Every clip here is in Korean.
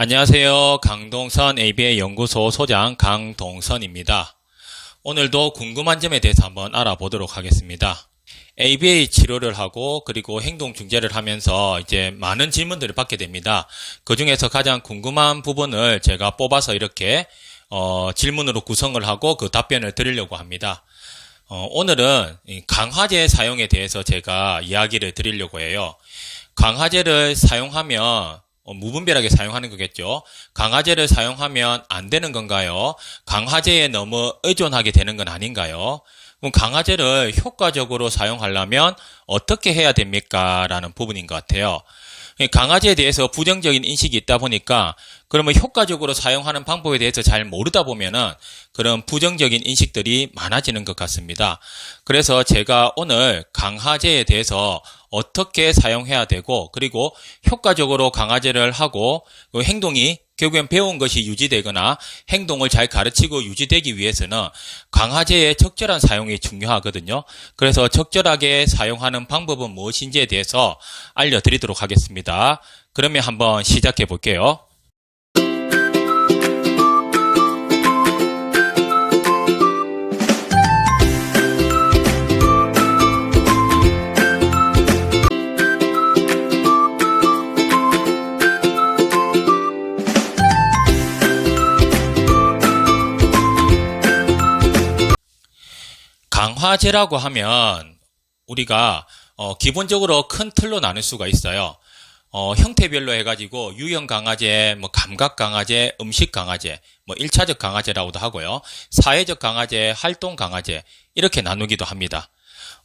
안녕하세요. 강동선 ABA 연구소 소장 강동선입니다. 오늘도 궁금한 점에 대해서 한번 알아보도록 하겠습니다. ABA 치료를 하고 그리고 행동 중재를 하면서 이제 많은 질문들을 받게 됩니다. 그 중에서 가장 궁금한 부분을 제가 뽑아서 이렇게 어, 질문으로 구성을 하고 그 답변을 드리려고 합니다. 어, 오늘은 이 강화제 사용에 대해서 제가 이야기를 드리려고 해요. 강화제를 사용하면 어, 무분별하게 사용하는 거겠죠. 강화제를 사용하면 안 되는 건가요? 강화제에 너무 의존하게 되는 건 아닌가요? 그럼 강화제를 효과적으로 사용하려면 어떻게 해야 됩니까? 라는 부분인 것 같아요. 강화제에 대해서 부정적인 인식이 있다 보니까 그러면 효과적으로 사용하는 방법에 대해서 잘 모르다 보면은 그런 부정적인 인식들이 많아지는 것 같습니다. 그래서 제가 오늘 강화제에 대해서 어떻게 사용해야 되고 그리고 효과적으로 강화제를 하고 그 행동이 결국엔 배운 것이 유지되거나 행동을 잘 가르치고 유지되기 위해서는 강화제의 적절한 사용이 중요하거든요. 그래서 적절하게 사용하는 방법은 무엇인지에 대해서 알려드리도록 하겠습니다. 그러면 한번 시작해 볼게요. 강화제라고 하면 우리가 어, 기본적으로 큰 틀로 나눌 수가 있어요. 어, 형태별로 해가지고 유형 강화제, 뭐 감각 강화제, 음식 강화제, 뭐 1차적 강화제라고도 하고요. 사회적 강화제, 활동 강화제 이렇게 나누기도 합니다.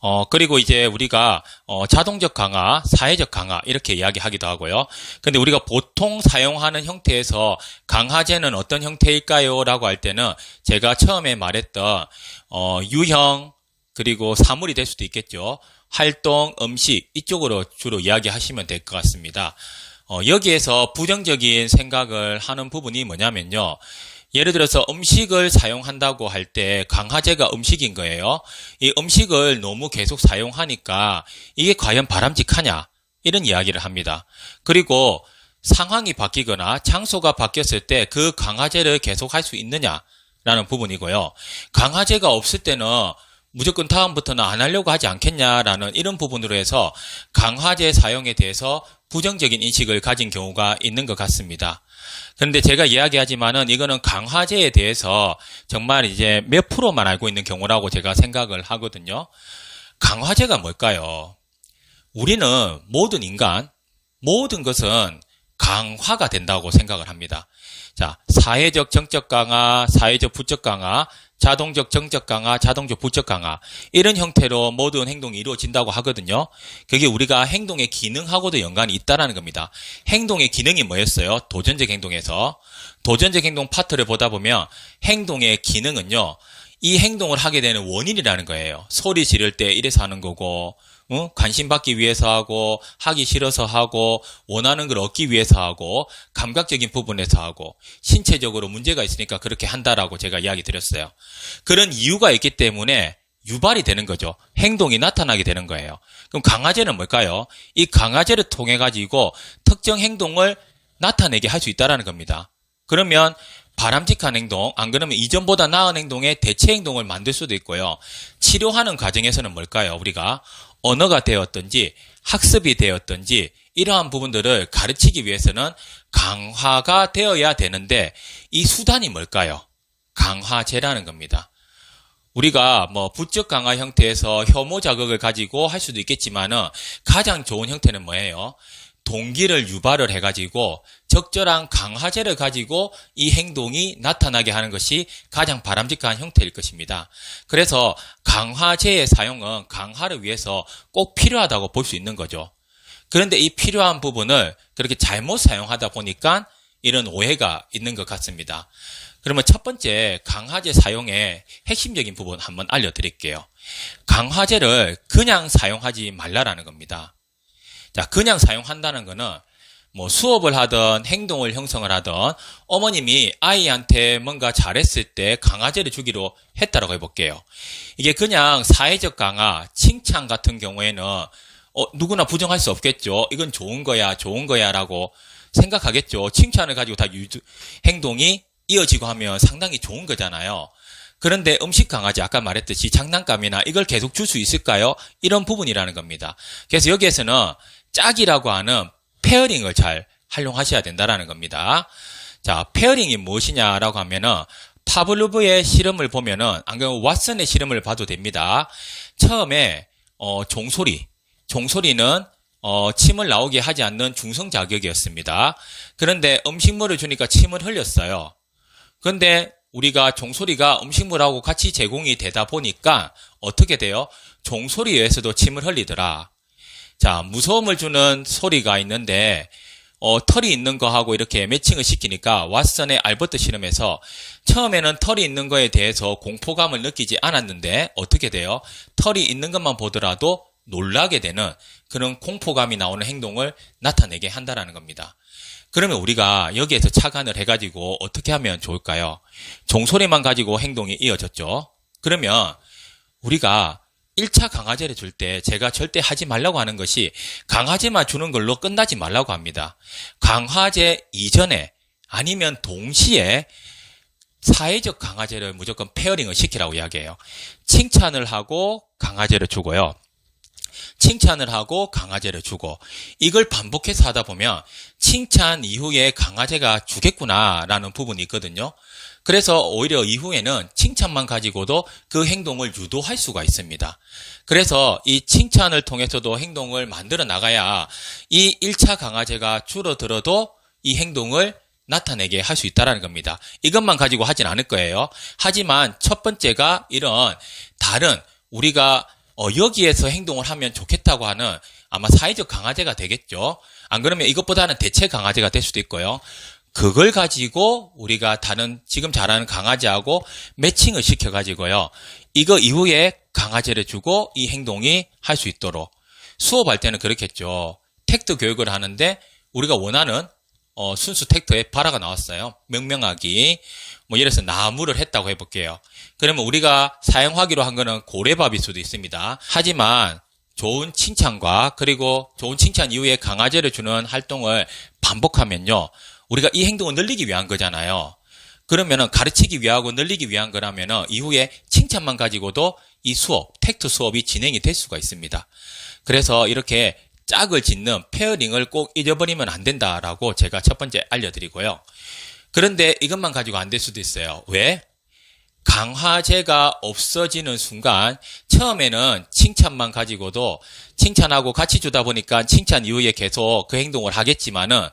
어, 그리고 이제 우리가 어, 자동적 강화, 사회적 강화 이렇게 이야기하기도 하고요. 근데 우리가 보통 사용하는 형태에서 강화제는 어떤 형태일까요? 라고 할 때는 제가 처음에 말했던 어, 유형 그리고 사물이 될 수도 있겠죠. 활동, 음식 이쪽으로 주로 이야기하시면 될 것 같습니다. 어, 여기에서 부정적인 생각을 하는 부분이 뭐냐면요. 예를 들어서 음식을 사용한다고 할 때 강화제가 음식인 거예요. 이 음식을 너무 계속 사용하니까 이게 과연 바람직하냐? 이런 이야기를 합니다. 그리고 상황이 바뀌거나 장소가 바뀌었을 때 그 강화제를 계속 할 수 있느냐? 라는 부분이고요. 강화제가 없을 때는 무조건 다음부터는 안 하려고 하지 않겠냐라는 이런 부분으로 해서 강화제 사용에 대해서 부정적인 인식을 가진 경우가 있는 것 같습니다. 그런데 제가 이야기하지만은 이거는 강화제에 대해서 정말 이제 몇 프로만 알고 있는 경우라고 제가 생각을 하거든요. 강화제가 뭘까요? 우리는 모든 인간, 모든 것은 강화가 된다고 생각을 합니다. 자, 사회적 정적 강화, 사회적 부적 강화, 자동적 정적 강화, 자동적 부적 강화 이런 형태로 모든 행동이 이루어진다고 하거든요. 그게 우리가 행동의 기능하고도 연관이 있다라는 겁니다. 행동의 기능이 뭐였어요? 도전적 행동에서 도전적 행동 파트를 보다 보면 행동의 기능은요. 이 행동을 하게 되는 원인이라는 거예요. 소리 지를 때 이래서 하는 거고 어? 관심 받기 위해서 하고 하기 싫어서 하고 원하는 걸 얻기 위해서 하고 감각적인 부분에서 하고 신체적으로 문제가 있으니까 그렇게 한다라고 제가 이야기 드렸어요. 그런 이유가 있기 때문에 유발이 되는 거죠. 행동이 나타나게 되는 거예요. 그럼 강화제는 뭘까요? 이 강화제를 통해 가지고 특정 행동을 나타내게 할 수 있다라는 겁니다. 그러면 바람직한 행동, 안 그러면 이전보다 나은 행동의 대체 행동을 만들 수도 있고요. 치료하는 과정에서는 뭘까요? 우리가 언어가 되었든지 학습이 되었든지 이러한 부분들을 가르치기 위해서는 강화가 되어야 되는데 이 수단이 뭘까요? 강화제라는 겁니다. 우리가 뭐 부적 강화 형태에서 혐오 자극을 가지고 할 수도 있겠지만은 가장 좋은 형태는 뭐예요? 동기를 유발을 해가지고 적절한 강화제를 가지고 이 행동이 나타나게 하는 것이 가장 바람직한 형태일 것입니다. 그래서 강화제의 사용은 강화를 위해서 꼭 필요하다고 볼 수 있는 거죠. 그런데 이 필요한 부분을 그렇게 잘못 사용하다 보니까 이런 오해가 있는 것 같습니다. 그러면 첫 번째 강화제 사용의 핵심적인 부분 한번 알려드릴게요. 강화제를 그냥 사용하지 말라라는 겁니다. 자, 그냥 사용한다는 거는 뭐 수업을 하던 행동을 형성을 하던 어머님이 아이한테 뭔가 잘했을 때 강화제를 주기로 했다라고 해볼게요. 이게 그냥 사회적 강화, 칭찬 같은 경우에는 어, 누구나 부정할 수 없겠죠. 이건 좋은 거야, 좋은 거야 라고 생각하겠죠. 칭찬을 가지고 다 유, 행동이 이어지고 하면 상당히 좋은 거잖아요. 그런데 음식 강아지 아까 말했듯이 장난감이나 이걸 계속 줄 수 있을까요? 이런 부분이라는 겁니다. 그래서 여기에서는 짝이라고 하는 페어링을 잘 활용하셔야 된다라는 겁니다. 자, 페어링이 무엇이냐라고 하면은 파블로브의 실험을 보면은 안 그러면 왓슨의 실험을 봐도 됩니다. 처음에 어, 종소리, 종소리는 어, 침을 나오게 하지 않는 중성 자격이었습니다. 그런데 음식물을 주니까 침을 흘렸어요. 그런데 우리가 종소리가 음식물하고 같이 제공이 되다 보니까 어떻게 돼요? 종소리에서도 침을 흘리더라. 자, 무서움을 주는 소리가 있는데 어, 털이 있는 거하고 이렇게 매칭을 시키니까 왓슨의 알버트 실험에서 처음에는 털이 있는 거에 대해서 공포감을 느끼지 않았는데 어떻게 돼요? 털이 있는 것만 보더라도 놀라게 되는 그런 공포감이 나오는 행동을 나타내게 한다라는 겁니다. 그러면 우리가 여기에서 착안을 해가지고 어떻게 하면 좋을까요? 종소리만 가지고 행동이 이어졌죠. 그러면 우리가 1차 강화제를 줄 때 제가 절대 하지 말라고 하는 것이 강화제만 주는 걸로 끝나지 말라고 합니다. 강화제 이전에 아니면 동시에 사회적 강화제를 무조건 페어링을 시키라고 이야기해요. 칭찬을 하고 강화제를 주고요. 칭찬을 하고 강화제를 주고 이걸 반복해서 하다 보면 칭찬 이후에 강화제가 주겠구나라는 부분이 있거든요. 그래서 오히려 이후에는 칭찬만 가지고도 그 행동을 유도할 수가 있습니다. 그래서 이 칭찬을 통해서도 행동을 만들어 나가야 이 1차 강화제가 줄어들어도 이 행동을 나타내게 할 수 있다라는 겁니다. 이것만 가지고 하진 않을 거예요. 하지만 첫 번째가 이런 다른 우리가 어, 여기에서 행동을 하면 좋겠다고 하는 아마 사회적 강화제가 되겠죠. 안 그러면 이것보다는 대체 강화제가 될 수도 있고요. 그걸 가지고 우리가 다른 지금 잘하는 강아지하고 매칭을 시켜 가지고요. 이거 이후에 강아지를 주고 이 행동이 할 수 있도록 수업할 때는 그렇겠죠. 텍트 교육을 하는데 우리가 원하는 어, 순수 텍트에 발화가 나왔어요. 명명하기. 뭐 예를 들어서 나무를 했다고 해볼게요. 그러면 우리가 사용하기로 한 거는 고래밥일 수도 있습니다. 하지만 좋은 칭찬과 그리고 좋은 칭찬 이후에 강아지를 주는 활동을 반복하면요. 우리가 이 행동을 늘리기 위한 거잖아요. 그러면은 가르치기 위하고 늘리기 위한 거라면은 이후에 칭찬만 가지고도 이 수업, 텍트 수업이 진행이 될 수가 있습니다. 그래서 이렇게 짝을 짓는 페어링을 꼭 잊어버리면 안 된다라고 제가 첫 번째 알려드리고요. 그런데 이것만 가지고 안 될 수도 있어요. 왜? 강화제가 없어지는 순간 처음에는 칭찬만 가지고도 칭찬하고 같이 주다 보니까 칭찬 이후에 계속 그 행동을 하겠지만은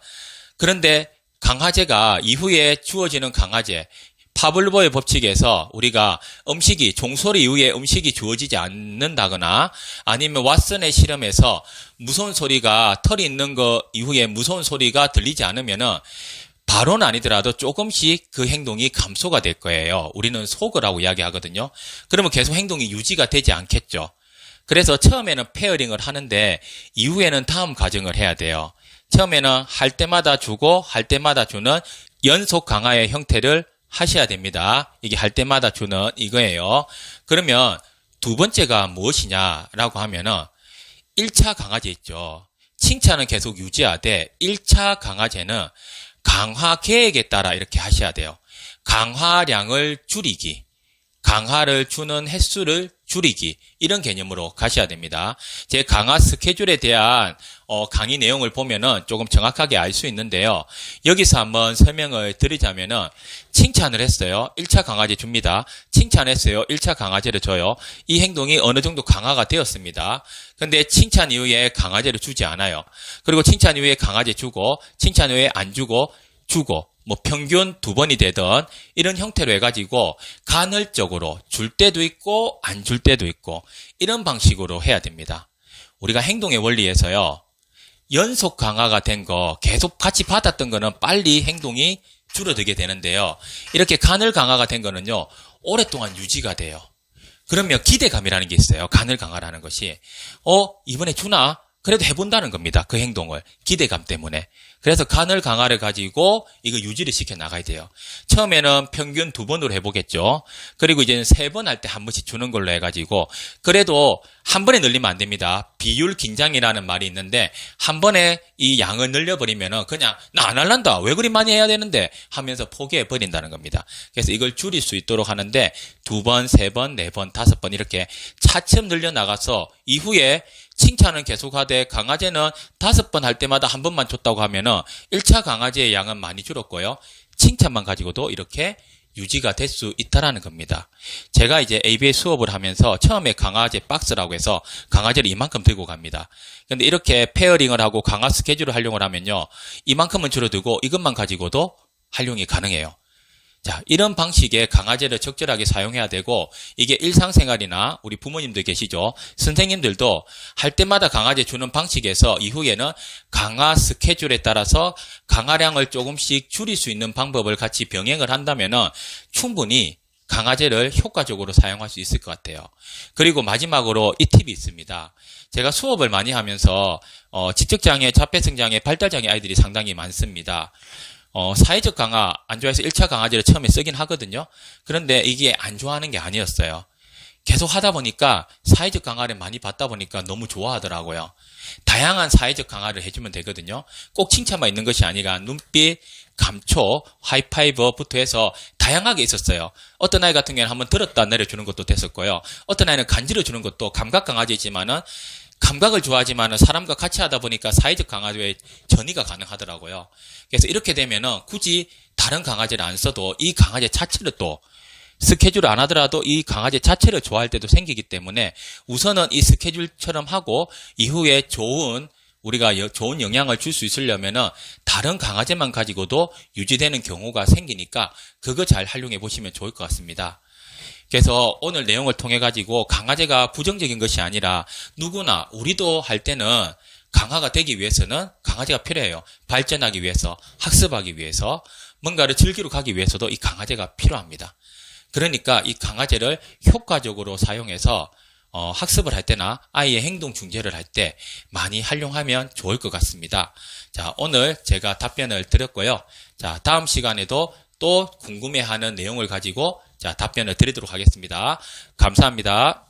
그런데 강화제가 이후에 주어지는 강화제 파블로의 법칙에서 우리가 음식이 종소리 이후에 음식이 주어지지 않는다거나 아니면 왓슨의 실험에서 무서운 소리가 털이 있는 거 이후에 무서운 소리가 들리지 않으면은 바로는 아니더라도 조금씩 그 행동이 감소가 될 거예요. 우리는 속으라고 이야기하거든요. 그러면 계속 행동이 유지가 되지 않겠죠. 그래서 처음에는 페어링을 하는데 이후에는 다음 과정을 해야 돼요. 처음에는 할 때마다 주고 할 때마다 주는 연속 강화의 형태를 하셔야 됩니다. 이게 할 때마다 주는 이거예요. 그러면 두 번째가 무엇이냐라고 하면은 1차 강화제 있죠. 칭찬은 계속 유지하되 1차 강화제는 강화 계획에 따라 이렇게 하셔야 돼요. 강화량을 줄이기, 강화를 주는 횟수를 줄이기 이런 개념으로 가셔야 됩니다. 제 강화 스케줄에 대한 어, 강의 내용을 보면은 조금 정확하게 알 수 있는데요. 여기서 한번 설명을 드리자면은 칭찬을 했어요. 1차 강화제 줍니다. 칭찬했어요. 1차 강화제를 줘요. 이 행동이 어느 정도 강화가 되었습니다. 근데 칭찬 이후에 강화제를 주지 않아요. 그리고 칭찬 이후에 강화제 주고 칭찬 이후에 안 주고 주고 뭐 평균 두 번이 되던 이런 형태로 해가지고 간헐적으로 줄 때도 있고 안 줄 때도 있고 이런 방식으로 해야 됩니다. 우리가 행동의 원리에서요. 연속 강화가 된 거 계속 같이 받았던 거는 빨리 행동이 줄어들게 되는데요. 이렇게 간헐 강화가 된 거는요. 오랫동안 유지가 돼요. 그러면 기대감이라는 게 있어요. 간헐 강화라는 것이. 어, 이번에 주나? 그래도 해본다는 겁니다. 그 행동을. 기대감 때문에. 그래서 간을 강화를 가지고 이거 유지를 시켜 나가야 돼요. 처음에는 평균 두 번으로 해보겠죠. 그리고 이제는 세 번 할 때 한 번씩 주는 걸로 해가지고 그래도 한 번에 늘리면 안 됩니다. 비율 긴장이라는 말이 있는데 한 번에 이 양을 늘려버리면은 그냥 나 안 할란다. 왜 그리 많이 해야 되는데 하면서 포기해 버린다는 겁니다. 그래서 이걸 줄일 수 있도록 하는데 두 번, 세 번, 네 번, 다섯 번 이렇게 차츰 늘려 나가서 이후에 칭찬은 계속하되 강아지는 다섯 번 할 때마다 한 번만 줬다고 하면은 1차 강아지의 양은 많이 줄었고요. 칭찬만 가지고도 이렇게 유지가 될 수 있다라는 겁니다. 제가 이제 ABA 수업을 하면서 처음에 강아지 박스라고 해서 강아지를 이만큼 들고 갑니다. 근데 이렇게 페어링을 하고 강화 스케줄을 활용을 하면요. 이만큼은 줄어들고 이것만 가지고도 활용이 가능해요. 자, 이런 방식의 강아지를 적절하게 사용해야 되고, 이게 일상생활이나 우리 부모님들 계시죠? 선생님들도 할 때마다 강아지 주는 방식에서 이후에는 강화 스케줄에 따라서 강화량을 조금씩 줄일 수 있는 방법을 같이 병행을 한다면은 충분히 강아지를 효과적으로 사용할 수 있을 것 같아요. 그리고 마지막으로 이 팁이 있습니다. 제가 수업을 많이 하면서 어, 지적장애, 자폐성장애, 발달장애 아이들이 상당히 많습니다. 어, 사회적 강화 안 좋아해서 1차 강아지를 처음에 쓰긴 하거든요. 그런데 이게 안 좋아하는 게 아니었어요. 계속 하다 보니까 사회적 강화를 많이 받다 보니까 너무 좋아하더라고요. 다양한 사회적 강화를 해주면 되거든요. 꼭 칭찬만 있는 것이 아니라 눈빛, 감초, 하이파이브부터 해서 다양하게 있었어요. 어떤 아이 같은 경우는 한번 들었다 내려주는 것도 됐었고요. 어떤 아이는 간지러 주는 것도 감각 강아지지만은 감각을 좋아하지만은 사람과 같이 하다 보니까 사회적 강아지의 전이가 가능하더라고요. 그래서 이렇게 되면은 굳이 다른 강아지를 안 써도 이 강아지 자체를 또 스케줄을 안 하더라도 이 강아지 자체를 좋아할 때도 생기기 때문에 우선은 이 스케줄처럼 하고 이후에 좋은 우리가 여- 좋은 영향을 줄 수 있으려면은 다른 강아지만 가지고도 유지되는 경우가 생기니까 그거 잘 활용해 보시면 좋을 것 같습니다. 그래서 오늘 내용을 통해 가지고 강아지가 부정적인 것이 아니라 누구나 우리도 할 때는 강화가 되기 위해서는 강아지가 필요해요. 발전하기 위해서, 학습하기 위해서, 뭔가를 즐기러 가기 위해서도 이 강아지가 필요합니다. 그러니까 이 강아지를 효과적으로 사용해서 어, 학습을 할 때나 아이의 행동 중재를 할 때 많이 활용하면 좋을 것 같습니다. 자, 오늘 제가 답변을 드렸고요. 자, 다음 시간에도 또 궁금해하는 내용을 가지고 자, 답변을 드리도록 하겠습니다. 감사합니다.